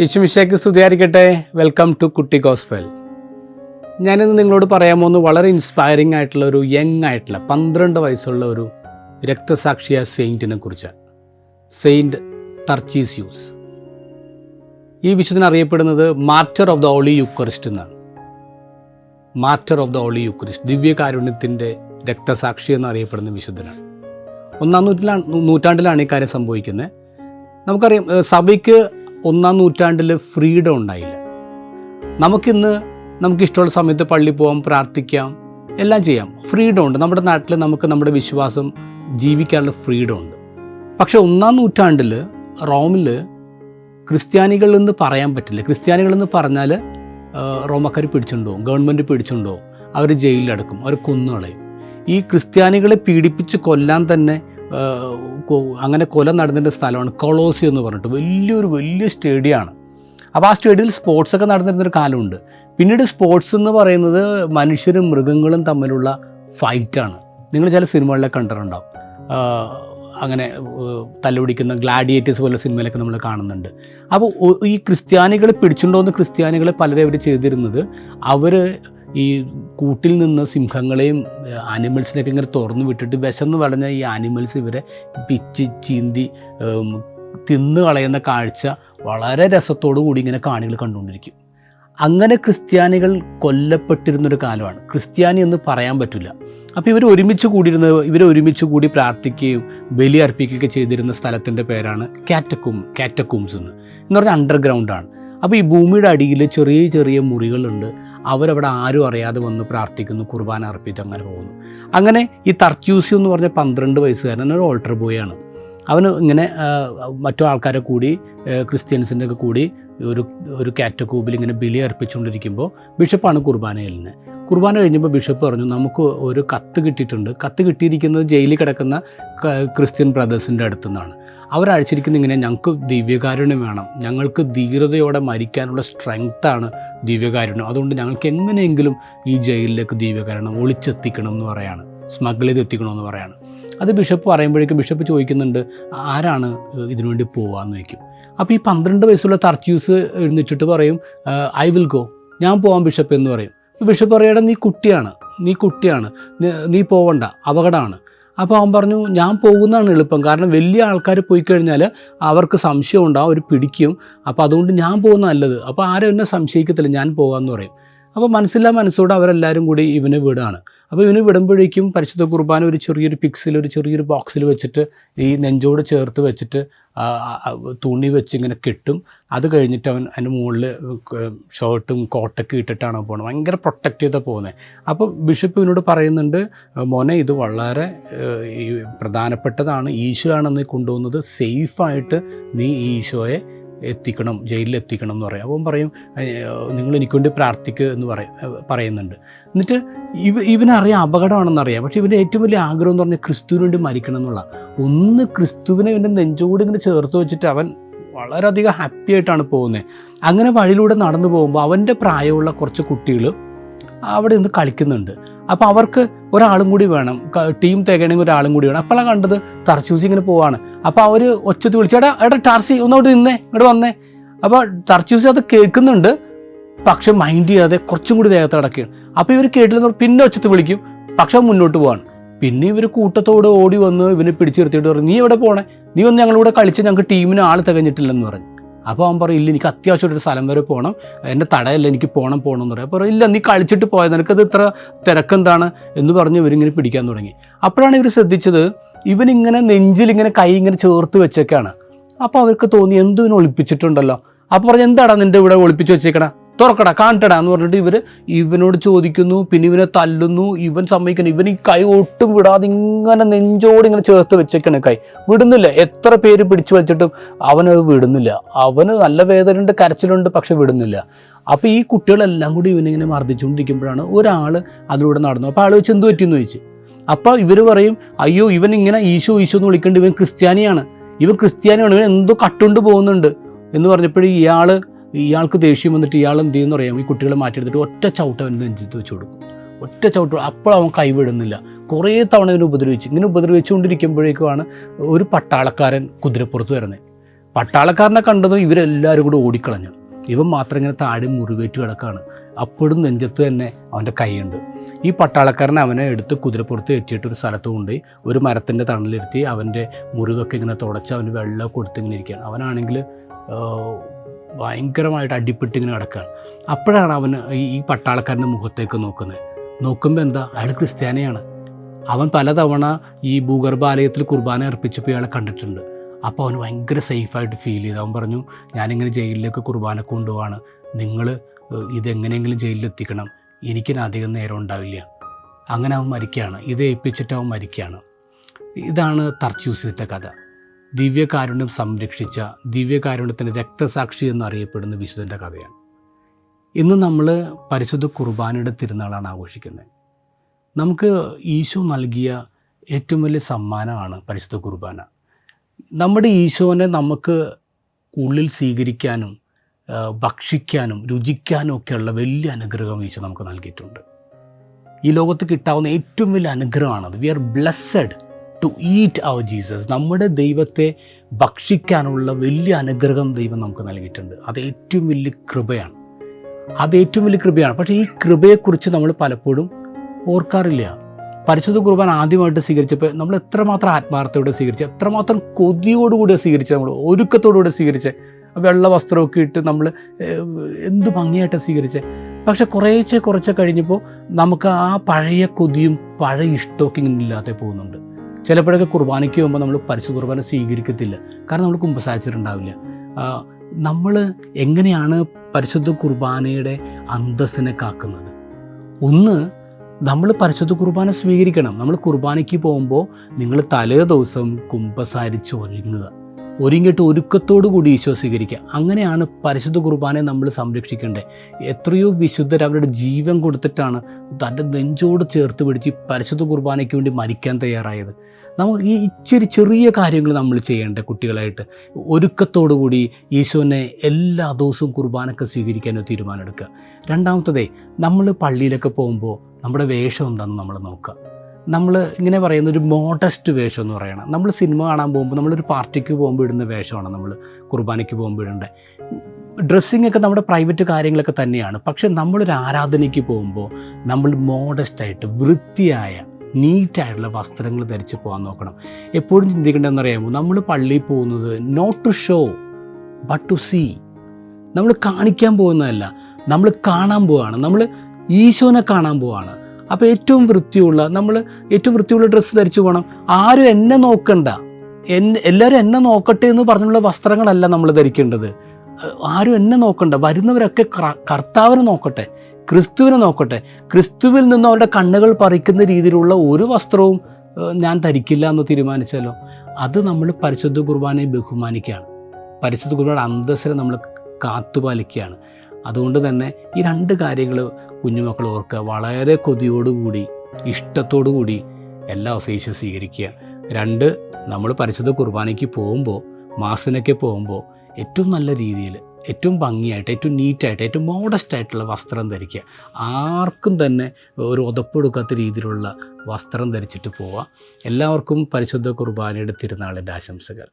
യേശുമിശേക്ക് സ്തുതിയായിരിക്കട്ടെ. Welcome to കുട്ടി gospel ഞാനിന്ന് നിങ്ങളോട് പറയാൻ പോകുന്നത് വളരെ ഇൻസ്പയറിംഗ് ആയിട്ടുള്ള ഒരു യങ് ആയിട്ടുള്ള പന്ത്രണ്ട് വയസ്സുള്ള ഒരു രക്തസാക്ഷിയ സെയിന്റിനെ കുറിച്ചാണ് സെയിന്റ് തർച്ചീസ്യൂസ് ഈ വിശുദ്ധൻ അറിയപ്പെടുന്നത് martyr of the holy Eucharist എന്നാണ്. Martyr of the holy Eucharist ദിവ്യകാരുണ്യത്തിന്റെ രക്തസാക്ഷി എന്നറിയപ്പെടുന്ന വിശുദ്ധനാണ്. ഒന്നാം നൂറ്റിലാണ് നൂറ്റാണ്ടിലാണ് ഈ കാര്യം സംഭവിക്കുന്നത്. നമുക്കറിയാം സഭയ്ക്ക് ഒന്നാം നൂറ്റാണ്ടിൽ ഫ്രീഡം ഉണ്ടായില്ല. നമുക്കിന്ന് നമുക്കിഷ്ടമുള്ള സമയത്ത് പള്ളി പോകാം പ്രാർത്ഥിക്കാം എല്ലാം ചെയ്യാം. ഫ്രീഡം ഉണ്ട്. നമ്മുടെ നാട്ടിൽ നമുക്ക് നമ്മുടെ വിശ്വാസം ജീവിക്കാനുള്ള ഫ്രീഡം ഉണ്ട്. പക്ഷെ ഒന്നാം നൂറ്റാണ്ടിൽ റോമിൽ ക്രിസ്ത്യാനികളെന്ന് പറയാൻ പറ്റില്ല. ക്രിസ്ത്യാനികളെന്ന് പറഞ്ഞാൽ റോമക്കാർ പിടിച്ചുകൊണ്ടുപോകും ഗവൺമെന്റ് പിടിച്ചുകൊണ്ടുപോകും അവർ ജയിലിലടക്കും. അവർ കൊന്നുകളയും. ഈ ക്രിസ്ത്യാനികളെ പീഡിപ്പിച്ച് കൊല്ലാൻ തന്നെ അങ്ങനെ കൊല നടന്നിട്ട് സ്ഥലമാണ് കൊളോസി എന്ന് പറഞ്ഞിട്ട് വലിയൊരു വലിയ സ്റ്റേഡിയമാണ്. അപ്പോൾ ആ സ്റ്റേഡിയത്തിൽ സ്പോർട്സ് ഒക്കെ നടന്നിരുന്നൊരു കാലമുണ്ട്. പിന്നീട് സ്പോർട്സ് എന്ന് പറയുന്നത് മനുഷ്യരും മൃഗങ്ങളും തമ്മിലുള്ള ഫൈറ്റാണ് നിങ്ങൾ ചില സിനിമകളിലൊക്കെ കണ്ടിട്ടുണ്ടാവും. അങ്ങനെ തല്ലുപിടിക്കുന്ന ഗ്ലാഡിയേറ്റേഴ്സ് പോലെ സിനിമയിലൊക്കെ നമ്മൾ കാണുന്നുണ്ട്. അപ്പോൾ ഈ ക്രിസ്ത്യാനികളെ എന്ന് ക്രിസ്ത്യാനികളെ പലരെ അവർ ചെയ്തിരുന്നത് അവർ ഈ കൂട്ടിൽ നിന്ന് സിംഹങ്ങളെയും ആനിമൽസിനെയൊക്കെ ഇങ്ങനെ തുറന്നു വിട്ടിട്ട് വിശന്ന് വളഞ്ഞ ഈ ആനിമൽസ് ഇവരെ പിച്ച് ചീന്തി തിന്നു കളയുന്ന കാഴ്ച വളരെ രസത്തോടു കൂടി ഇങ്ങനെ കാണികൾ കണ്ടുകൊണ്ടിരിക്കും. അങ്ങനെ ക്രിസ്ത്യാനികൾ കൊല്ലപ്പെട്ടിരുന്നൊരു കാലമാണ്. ക്രിസ്ത്യാനി എന്ന് പറയാൻ പറ്റില്ല. അപ്പോൾ ഇവർ ഒരുമിച്ച് കൂടിയിരുന്ന ഇവർ ഒരുമിച്ച് കൂടി പ്രാർത്ഥിക്കുകയും ബലി അർപ്പിക്കുകയൊക്കെ ചെയ്തിരുന്ന സ്ഥലത്തിന്റെ പേരാണ് കാറ്റക്കൂം കാറ്റക്കൂംസ് എന്ന്. എന്ന് പറഞ്ഞാൽ അണ്ടർഗ്രൗണ്ടാണ് അപ്പോൾ ഈ ഭൂമിയുടെ അടിയിൽ ചെറിയ ചെറിയ മുറികളുണ്ട്. അവരവിടെ ആരും അറിയാതെ വന്ന് പ്രാർത്ഥിക്കുന്നു കുർബാന അർപ്പിച്ച് അങ്ങനെ പോകുന്നു. അങ്ങനെ ഈ തർച്ചൂസി എന്ന് പറഞ്ഞ പന്ത്രണ്ട് വയസ്സുകാരൻ ഒരു ഓൾട്ടർ ബോയാണ് അവന് ഇങ്ങനെ മറ്റു ആൾക്കാരെ കൂടി ക്രിസ്ത്യൻസിന്റെ ഒക്കെ കൂടി ഒരു ഒരു കാറ്റക്കൂബിൽ ഇങ്ങനെ ബലി അർപ്പിച്ചുകൊണ്ടിരിക്കുമ്പോൾ ബിഷപ്പാണ് കുർബാന നിന്ന് കുർബാന കഴിഞ്ഞപ്പോൾ ബിഷപ്പ് പറഞ്ഞു നമുക്ക് ഒരു കത്ത് കിട്ടിയിട്ടുണ്ട്. കത്ത് കിട്ടിയിരിക്കുന്നത് ജയിലിൽ കിടക്കുന്ന ക്രിസ്ത്യൻ ബ്രദേഴ്സിന്റെ അടുത്തു നിന്നാണ് അവരയച്ചിരിക്കുന്നത് ഇങ്ങനെ ഞങ്ങൾക്ക് ദിവ്യകാരുണ്യം വേണം. ഞങ്ങൾക്ക് ധീരതയോടെ മരിക്കാനുള്ള സ്ട്രെങ്ത്താണ് ദിവ്യകാരുണ്യം. അതുകൊണ്ട് ഞങ്ങൾക്ക് എങ്ങനെയെങ്കിലും ഈ ജയിലിലേക്ക് ദിവ്യകാരുണ്യം ഒളിച്ചെത്തിക്കണം എന്ന് പറയാണ്. സ്മഗിൾ ചെയ്ത് എത്തിക്കണമെന്ന് പറയാണ്. അത് ബിഷപ്പ് പറയുമ്പോഴേക്കും ബിഷപ്പ് ചോദിക്കുന്നുണ്ട് ആരാണ് ഇതിനുവേണ്ടി പോവാന്ന് ചോദിക്കും. അപ്പോൾ ഈ പന്ത്രണ്ട് വയസ്സുള്ള തർച്ചൂസ് എഴുന്നേറ്റിട്ട് പറയും ഐ വിൽ ഗോ ഞാൻ പോവാം ബിഷപ്പ് എന്ന് പറയും. ബിഷപ്പ് പറയട നീ കുട്ടിയാണ് നീ കുട്ടിയാണ് നീ പോവണ്ട അപകടമാണ്. അപ്പോൾ അവൻ പറഞ്ഞു ഞാൻ പോകുന്നതാണ് എളുപ്പം. കാരണം വലിയ ആൾക്കാർ പോയി കഴിഞ്ഞാൽ അവർക്ക് സംശയം ഉണ്ടാവും അവർ പിടിക്കും. അപ്പോൾ അതുകൊണ്ട് ഞാൻ പോകുന്ന നല്ലത്. അപ്പോൾ ആരും എന്നെ സംശയിക്കത്തില്ല ഞാൻ പോകാമെന്ന് പറയും. അപ്പോൾ മനസ്സില്ലാ മനസ്സോടെ അവരെല്ലാവരും കൂടി ഇവന് വിടാണ്. അപ്പോൾ ഇവന് വിടുമ്പോഴേക്കും പരിശുദ്ധ കുർബാന ഒരു ചെറിയൊരു പിക്സിൽ ഒരു ചെറിയൊരു ബോക്സിൽ വെച്ചിട്ട് ഈ നെഞ്ചോട് ചേർത്ത് വെച്ചിട്ട് തുണി വെച്ച് ഇങ്ങനെ കെട്ടും. അത് കഴിഞ്ഞിട്ട് അവൻ അതിന്റെ മുകളിൽ ഷർട്ടും കോട്ടൊക്കെ ഇട്ടിട്ടാണ് പോകുന്നത് ഭയങ്കര പ്രൊട്ടക്റ്റ് ചെയ്താൽ പോകുന്നത് അപ്പോൾ ബിഷപ്പ് ഇവനോട് പറയുന്നുണ്ട് മോനെ ഇത് വളരെ പ്രധാനപ്പെട്ടതാണ്. ഈശോ ആണെന്ന് കൊണ്ടുപോകുന്നത്. സേഫായിട്ട് നീ ഈശോയെ എത്തിക്കണം ജയിലിൽ എത്തിക്കണം എന്ന് പറയും. അപ്പം പറയും നിങ്ങൾ എനിക്ക് വേണ്ടി പ്രാർത്ഥിക്കുക എന്ന് പറയും പറയുന്നുണ്ട്. എന്നിട്ട് ഇവ ഇവനറിയാം അപകടമാണെന്നറിയാം. പക്ഷേ ഇവന്റെ ഏറ്റവും വലിയ ആഗ്രഹം എന്ന് പറഞ്ഞാൽ ക്രിസ്തുവിന് വേണ്ടി മരിക്കണം എന്നുള്ള ഒന്ന് ക്രിസ്തുവിനെ ഇവന്റെ നെഞ്ചോട് ഇങ്ങനെ ചേർത്ത് വെച്ചിട്ട് അവൻ വളരെയധികം ഹാപ്പി ആയിട്ടാണ് പോകുന്നത്. അങ്ങനെ വഴിയിലൂടെ നടന്നു പോകുമ്പോൾ അവന്റെ പ്രായമുള്ള കുറച്ച് കുട്ടികൾ അവിടെ നിന്ന് കളിക്കുന്നുണ്ട്. അപ്പോൾ അവർക്ക് ഒരാളും കൂടി വേണം. ടീം തികയണമെങ്കിൽ ഒരാളും കൂടി വേണം. അപ്പോഴാണ് കണ്ടത് തർച്ചൂസി ഇങ്ങനെ പോവാണ്. അപ്പോൾ അവർ ഒച്ചത്ത് വിളിച്ചു എടാ എടാ ടർസി ഒന്നോട്ട് നിന്നേ ഇവിടെ വന്നേ. അപ്പോൾ തർച്ചൂസി അത് കേൾക്കുന്നുണ്ട്. പക്ഷെ മൈൻഡ് ചെയ്യാതെ കുറച്ചും കൂടി വേഗത്തിൽ അടക്കുകയാണ് അപ്പോൾ ഇവർ കേട്ടില്ലെന്ന് പിന്നെ ഒച്ചത്ത് വിളിക്കും. പക്ഷെ മുന്നോട്ട് പോവാണ്. പിന്നെ ഇവർ കൂട്ടത്തോടെ ഓടി വന്ന് ഇവനെ പിടിച്ചു നിർത്തിയിട്ട് പറഞ്ഞു നീ എവിടെ പോണേ? നീ ഒന്ന് ഞങ്ങളുടെ കൂടെ ഞങ്ങൾക്ക് ടീമിന് ആൾ തികഞ്ഞിട്ടില്ലെന്ന് പറഞ്ഞു. അപ്പോൾ അവൻ പറയും ഇല്ല എനിക്ക് അത്യാവശ്യമായിട്ട് ഒരു സ്ഥലം വരെ പോകണം എന്റെ തടയല്ല എനിക്ക് പോകണം പോകണം എന്ന് പറയും. അപ്പോൾ ഇല്ല നീ കളിച്ചിട്ട് പോയത് നിനക്കത് ഇത്ര തിരക്കെന്താണ്? എന്ന് പറഞ്ഞ് ഇവരിങ്ങനെ പിടിക്കാൻ തുടങ്ങി. അപ്പോഴാണ് ഇവർ ശ്രദ്ധിച്ചത് ഇവനിങ്ങനെ നെഞ്ചിൽ ഇങ്ങനെ കൈ ഇങ്ങനെ ചേർത്ത് വെച്ചേക്കാണ്. അപ്പോൾ അവർക്ക് തോന്നി എന്തോ ഒളിപ്പിച്ചിട്ടുണ്ടല്ലോ? അപ്പോൾ പറഞ്ഞു എന്താടാ നിന്റെ ഇവിടെ ഒളിപ്പിച്ച് വെച്ചേക്കടാ തുറക്കടാ കാണട്ടട എന്ന് പറഞ്ഞിട്ട് ഇവർ ഇവനോട് ചോദിക്കുന്നു പിന്നെ ഇവനെ തല്ലുന്നു ഇവൻ സമ്മതിക്കുന്നു. ഇവൻ ഈ കൈ ഒട്ടും വിടാതെ ഇങ്ങനെ നെഞ്ചോട് ഇങ്ങനെ ചേർത്ത് വെച്ചേക്കണ കൈ. വിടുന്നില്ല. എത്ര പേര് പിടിച്ചു വലിച്ചിട്ടും അവനത് വിടുന്നില്ല. അവന് നല്ല വേദനയുണ്ട് കരച്ചിലുണ്ട് പക്ഷെ വിടുന്നില്ല. അപ്പോൾ ഈ കുട്ടികളെല്ലാം കൂടി ഇവനിങ്ങനെ മർദ്ദിച്ചുകൊണ്ടിരിക്കുമ്പോഴാണ് ഒരാൾ അതിലൂടെ നടന്നു. അപ്പോൾ ആൾ വെച്ച് എന്ത് പറ്റിയെന്ന് ചോദിച്ചു. അപ്പോൾ ഇവർ പറയും അയ്യോ ഇവൻ ഇങ്ങനെ ഈശോ ഈശോ എന്ന് വിളിക്കേണ്ട. ഇവൻ ക്രിസ്ത്യാനിയാണ്. ഇവൻ ക്രിസ്ത്യാനിയാണ്. ഇവൻ എന്തോ കട്ടുകൊണ്ട് പോകുന്നുണ്ട്. എന്ന് പറഞ്ഞപ്പോഴും ഇയാൾ ഇയാൾക്ക് ദേഷ്യം വന്നിട്ട് ഇയാൾ എന്ത് ചെയ്യുന്ന അറിയാം ഈ കുട്ടികളെ മാറ്റിയെടുത്തിട്ട് ഒറ്റ ചവിട്ട് അവന്റെ നെഞ്ചത്ത് വെച്ച് കൊടുക്കും. ഒറ്റ ചവിട്ട് അപ്പോൾ അവൻ കൈവിടുന്നില്ല. കുറേ തവണ ഇവനെ ഉപദ്രവിച്ചു. ഇങ്ങനെ ഉപദ്രവിച്ചുകൊണ്ടിരിക്കുമ്പോഴേക്കുമാണ് ഒരു പട്ടാളക്കാരൻ കുതിരപ്പുറത്ത് വരുന്നത്. പട്ടാളക്കാരനെ കണ്ടതും ഇവരെല്ലാവരും കൂടെ ഓടിക്കളഞ്ഞു. ഇവൻ മാത്രം ഇങ്ങനെ താഴെ മുറിവേറ്റ് കിടക്കാണ് അപ്പോഴും നെഞ്ചത്ത് തന്നെ അവന്റെ കൈയുണ്ട്. ഈ പട്ടാളക്കാരൻ അവനെ എടുത്ത് കുതിരപ്പുറത്ത് എത്തിയിട്ട് ഒരു സ്ഥലത്ത് കൊണ്ടുപോയി ഒരു മരത്തിന്റെ തണലിരുത്തി അവന്റെ മുറിവൊക്കെ ഇങ്ങനെ തുടച്ച് അവന് വെള്ളം കൊടുത്ത് ഇങ്ങനെ ഇരിക്കുകയാണ്. അവനാണെങ്കിൽ ഭയങ്കരമായിട്ട് അടിപ്പെട്ടിങ്ങനെ കിടക്കുകയാണ് അപ്പോഴാണ് അവൻ ഈ- പട്ടാളക്കാരന്റെ മുഖത്തേക്ക് നോക്കുന്നത്. നോക്കുമ്പോൾ എന്താ? അയാൾ ക്രിസ്ത്യാനിയാണ്. അവൻ പലതവണ ഈ ഭൂഗർഭാലയത്തിൽ കുർബാന അർപ്പിച്ചപ്പോൾ ഇയാളെ കണ്ടിട്ടുണ്ട്. അപ്പോൾ അവന് ഭയങ്കര സേഫായിട്ട് ഫീൽ ചെയ്തു. അവൻ പറഞ്ഞു ഞാനിങ്ങനെ ജയിലിലേക്ക് കുർബാന കൊണ്ടുപോവാണ്. നിങ്ങൾ ഇതെങ്ങനെയെങ്കിലും ജയിലിലെത്തിക്കണം. എനിക്കിന് അധികം നേരം ഉണ്ടാവില്ല. അങ്ങനെ അവൻ മരിക്കുകയാണ്. ഇത് ഏൽപ്പിച്ചിട്ട് അവൻ മരിക്കുകയാണ്. ഇതാണ് തർച്ചൂസിന്റെ കഥ. ദിവ്യകാരുണ്യം സംരക്ഷിച്ച ദിവ്യകാരുണ്യത്തിന്റെ രക്തസാക്ഷി എന്നറിയപ്പെടുന്ന വിശുദ്ധന്റെ കഥയാണ്. ഇന്ന് നമ്മൾ പരിശുദ്ധ കുർബാനയുടെ തിരുനാളാണ് ആഘോഷിക്കുന്നത്. നമുക്ക് ഈശോ നൽകിയ ഏറ്റവും വലിയ സമ്മാനമാണ് പരിശുദ്ധ കുർബാന. നമ്മുടെ ഈശോനെ നമുക്ക് ഉള്ളിൽ സ്വീകരിക്കാനും ഭക്ഷിക്കാനും രുചിക്കാനും ഒക്കെയുള്ള വലിയ അനുഗ്രഹം ഈശോ നമുക്ക് നൽകിയിട്ടുണ്ട്. ഈ ലോകത്ത് കിട്ടാവുന്ന ഏറ്റവും വലിയ അനുഗ്രഹമാണത്. We are blessed to eat our Jesus നമ്മുടെ ദൈവത്തെ ഭക്ഷിക്കാനുള്ള വലിയ അനുഗ്രഹം ദൈവം നമുക്ക് നൽകിയിട്ടുണ്ട്. അത് ഏറ്റവും വലിയ കൃപയാണ്. അത് ഏറ്റവും വലിയ കൃപയാണ്. പക്ഷേ ഈ കൃപയെക്കുറിച്ച് നമ്മൾ പലപ്പോഴും ഓർക്കാറില്ല. പരിശുദ്ധ കുർബാൻ ആദ്യമായിട്ട് സ്വീകരിച്ചപ്പോൾ നമ്മൾ എത്രമാത്രം ആത്മാർത്ഥയോടെ സ്വീകരിച്ച് എത്രമാത്രം കൊതിയോടുകൂടി സ്വീകരിച്ച് നമ്മൾ ഒരുക്കത്തോടുകൂടി സ്വീകരിച്ച് വെള്ള വസ്ത്രമൊക്കെ ഇട്ട് നമ്മൾ എന്ത് ഭംഗിയായിട്ട് സ്വീകരിച്ച്. പക്ഷെ കുറേശ്ശെ കുറച്ച് കഴിഞ്ഞപ്പോൾ നമുക്ക് ആ പഴയ കൊതിയും പഴയ ഇഷ്ടമൊക്കെ ഇങ്ങനെ ഇല്ലാതെ പോകുന്നുണ്ട്. ചിലപ്പോഴൊക്കെ കുർബാനയ്ക്ക് പോകുമ്പോൾ നമ്മൾ പരിശുദ്ധ കുർബാന സ്വീകരിക്കത്തില്ല. കാരണം നമ്മൾ കുമ്പസാരിച്ചിട്ടുണ്ടാവില്ല. നമ്മൾ എങ്ങനെയാണ് പരിശുദ്ധ കുർബാനയുടെ അന്തസ്സിനെ കാക്കുന്നത്? ഒന്ന് നമ്മൾ പരിശുദ്ധ കുർബാന സ്വീകരിക്കണം. നമ്മൾ കുർബാനയ്ക്ക് പോകുമ്പോൾ നിങ്ങൾ തലേ ദിവസം കുമ്പസാരിച്ച് ഒരുങ്ങുക. ഒരുങ്ങിയിട്ട് ഒരുക്കത്തോടു കൂടി ഈശോ സ്വീകരിക്കുക. അങ്ങനെയാണ് പരിശുദ്ധ കുർബാനയെ നമ്മൾ സംരക്ഷിക്കേണ്ടത്. എത്രയോ വിശുദ്ധർ അവരുടെ ജീവൻ കൊടുത്തിട്ടാണ് തന്റെ നെഞ്ചോട് ചേർത്ത് പിടിച്ച് പരിശുദ്ധ കുർബാനയ്ക്ക് വേണ്ടി മരിക്കാൻ തയ്യാറായത്. നമുക്ക് ഈ ഇച്ചിരി ചെറിയ കാര്യങ്ങൾ നമ്മൾ ചെയ്യേണ്ട കുട്ടികളായിട്ട്. ഒരുക്കത്തോടു കൂടി ഈശോനെ എല്ലാ ദിവസവും കുർബാനൊക്കെ സ്വീകരിക്കാനോ തീരുമാനമെടുക്കുക. രണ്ടാമത്തതേ നമ്മൾ പള്ളിയിലൊക്കെ പോകുമ്പോൾ നമ്മുടെ വേഷം എന്താണെന്ന് നമ്മൾ നോക്കുക. നമ്മൾ ഇങ്ങനെ പറയുന്ന ഒരു മോഡസ്റ്റ് വേഷം എന്ന് പറയണം. നമ്മൾ സിനിമ കാണാൻ പോകുമ്പോൾ നമ്മളൊരു പാർട്ടിക്ക് പോകുമ്പോൾ ഇടുന്ന വേഷമാണ് നമ്മൾ കുർബാനയ്ക്ക് പോകുമ്പോൾ ഇടേണ്ടത്. ഡ്രസ്സിങ് ഒക്കെ നമ്മുടെ പ്രൈവറ്റ് കാര്യങ്ങളൊക്കെ തന്നെയാണ്. പക്ഷെ നമ്മളൊരു ആരാധനയ്ക്ക് പോകുമ്പോൾ നമ്മൾ മോഡസ്റ്റായിട്ട് വൃത്തിയായ നീറ്റായിട്ടുള്ള വസ്ത്രങ്ങൾ ധരിച്ച് പോകാൻ നോക്കണം. എപ്പോഴും ചിന്തിക്കേണ്ടതെന്ന് അറിയാമോ നമ്മൾ പള്ളിയിൽ പോകുന്നത് not to show but to see നമ്മൾ കാണിക്കാൻ പോകുന്നതല്ല. നമ്മൾ കാണാൻ പോവാണ്. നമ്മൾ ഈശോനെ കാണാൻ പോവാണ്. അപ്പോൾ ഏറ്റവും വൃത്തിയുള്ള നമ്മൾ ഏറ്റവും വൃത്തിയുള്ള ഡ്രസ്സ് ധരിച്ചു പോകണം ആരും എന്നെ നോക്കണ്ട. എന്നെ എല്ലാവരും എന്നെ നോക്കട്ടെ എന്ന് പറഞ്ഞുള്ള വസ്ത്രങ്ങളല്ല നമ്മൾ ധരിക്കേണ്ടത്. ആരും എന്നെ നോക്കണ്ട. വരുന്നവരൊക്കെ കർത്താവിനെ നോക്കട്ടെ ക്രിസ്തുവിനെ നോക്കട്ടെ. ക്രിസ്തുവിൽ നിന്ന് അവരുടെ കണ്ണുകൾ പറിക്കുന്ന രീതിയിലുള്ള ഒരു വസ്ത്രവും ഞാൻ ധരിക്കില്ല എന്ന് തീരുമാനിച്ചാലോ? അത് നമ്മൾ പരിശുദ്ധ കുർബാനയെ ബഹുമാനിക്കുകയാണ്. പരിശുദ്ധ കുർബാന അന്തസ്സിനെ നമ്മൾ കാത്തുപാലിക്കുകയാണ്. അതുകൊണ്ട് തന്നെ ഈ രണ്ട് കാര്യങ്ങൾ കുഞ്ഞുമക്കൾ ഓർക്കുക. വളരെ കൊതിയോടുകൂടി ഇഷ്ടത്തോടു കൂടി എല്ലാ ദിവസവും സ്വീകരിക്കുക. രണ്ട് നമ്മൾ പരിശുദ്ധ കുർബാനയ്ക്ക് പോകുമ്പോൾ മാസിനൊക്കെ പോകുമ്പോൾ ഏറ്റവും നല്ല രീതിയിൽ ഏറ്റവും ഭംഗിയായിട്ട് ഏറ്റവും നീറ്റായിട്ട് ഏറ്റവും മോഡസ്റ്റ് ആയിട്ടുള്ള വസ്ത്രം ധരിക്കുക. ആർക്കും തന്നെ ഒരു ഉതപ്പെടുക്കാത്ത രീതിയിലുള്ള വസ്ത്രം ധരിച്ചിട്ട് പോവുക എല്ലാവർക്കും പരിശുദ്ധ കുർബാനയുടെ തിരുനാളിന്റെ ആശംസകൾ.